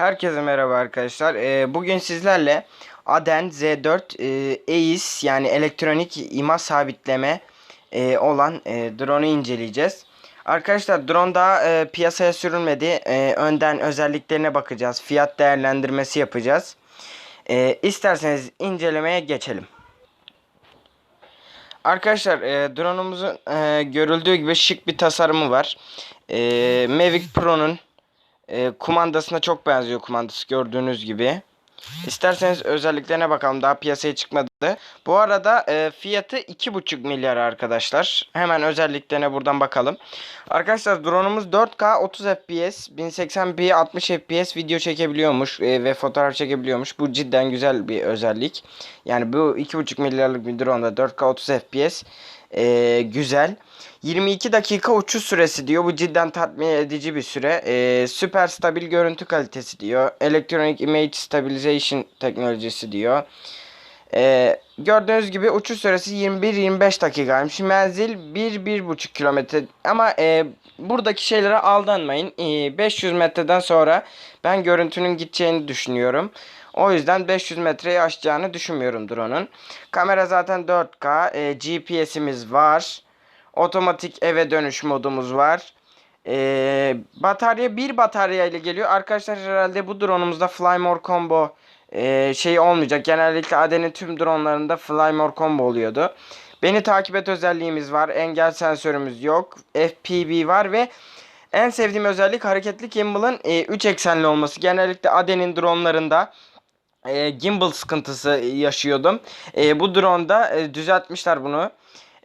Herkese merhaba arkadaşlar. Ee, bugün sizlerle Aden Z4 e, EIS yani elektronik ima sabitleme e, olan e, drone'u inceleyeceğiz. Arkadaşlar drone daha e, piyasaya sürülmedi. E, önden özelliklerine bakacağız. Fiyat değerlendirmesi yapacağız. E, isterseniz incelemeye geçelim. Arkadaşlar e, drone'umuzun e, görüldüğü gibi şık bir tasarımı var. E, Mavic Pro'nun e, kumandasına çok benziyor kumandası gördüğünüz gibi. İsterseniz özelliklerine bakalım daha piyasaya çıkmadı. Bu arada e, fiyatı 2,5 milyar arkadaşlar. Hemen özelliklerine buradan bakalım. Arkadaşlar drone'umuz 4K 30 FPS 1080p 60 FPS video çekebiliyormuş e, ve fotoğraf çekebiliyormuş. Bu cidden güzel bir özellik. Yani bu 2,5 milyarlık bir drone'da 4K 30 FPS e, güzel. 22 dakika uçuş süresi diyor. Bu cidden tatmin edici bir süre. Ee, süper stabil görüntü kalitesi diyor. Electronic Image Stabilization teknolojisi diyor. Ee, gördüğünüz gibi uçuş süresi 21-25 dakikaymış. Menzil 1-1,5 kilometre. Ama e, buradaki şeylere aldanmayın. E, 500 metreden sonra ben görüntünün gideceğini düşünüyorum. O yüzden 500 metreyi aşacağını düşünmüyorum drone'un. Kamera zaten 4K. E, GPS'imiz var. Otomatik eve dönüş modumuz var. Ee, batarya bir batarya ile geliyor. Arkadaşlar herhalde bu drone'umuzda Flymore Combo e, şey olmayacak. Genellikle Aden'in tüm drone'larında Flymore Combo oluyordu. Beni takip et özelliğimiz var. Engel sensörümüz yok. FPV var ve en sevdiğim özellik hareketli gimbal'ın 3 eksenli olması. Genellikle Aden'in drone'larında e, gimbal sıkıntısı yaşıyordum. E, bu drone'da e, düzeltmişler bunu.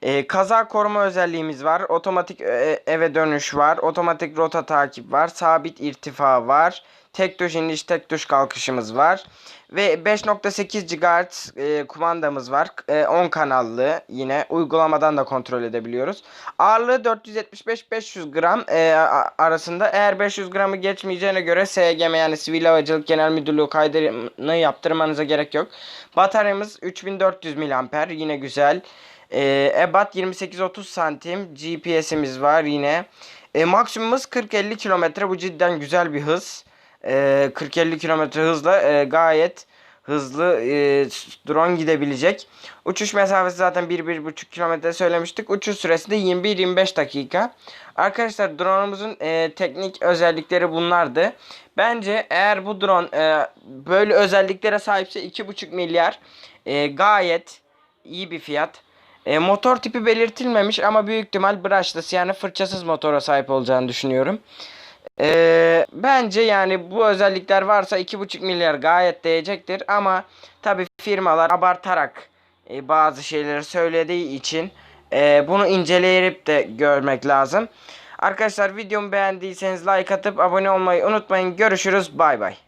E, kaza koruma özelliğimiz var. Otomatik e, eve dönüş var. Otomatik rota takip var. Sabit irtifa var. Tek tuş iniş, tek tuş kalkışımız var. Ve 5.8 GHz e, kumandamız var. E, 10 kanallı yine uygulamadan da kontrol edebiliyoruz. Ağırlığı 475-500 gram e, arasında. Eğer 500 gramı geçmeyeceğine göre SGM yani Sivil Havacılık Genel Müdürlüğü kaydını yaptırmanıza gerek yok. Bataryamız 3400 mAh yine güzel. E, ebat 28-30 santim. GPS'imiz var yine. E, maksimumumuz 40-50 kilometre. Bu cidden güzel bir hız. E, 40-50 kilometre hızla e, gayet hızlı e, drone gidebilecek. Uçuş mesafesi zaten 1-1,5 kilometre söylemiştik. Uçuş süresi de 21-25 dakika. Arkadaşlar drone'umuzun e, teknik özellikleri bunlardı. Bence eğer bu drone e, böyle özelliklere sahipse 2,5 milyar e, gayet iyi bir fiyat. E, motor tipi belirtilmemiş ama büyük ihtimal brushless yani fırçasız motora sahip olacağını düşünüyorum. E, bence yani bu özellikler varsa 2,5 milyar gayet değecektir ama tabi firmalar abartarak e, bazı şeyleri söylediği için e, bunu inceleyip de görmek lazım. Arkadaşlar videomu beğendiyseniz like atıp abone olmayı unutmayın. Görüşürüz bay bay.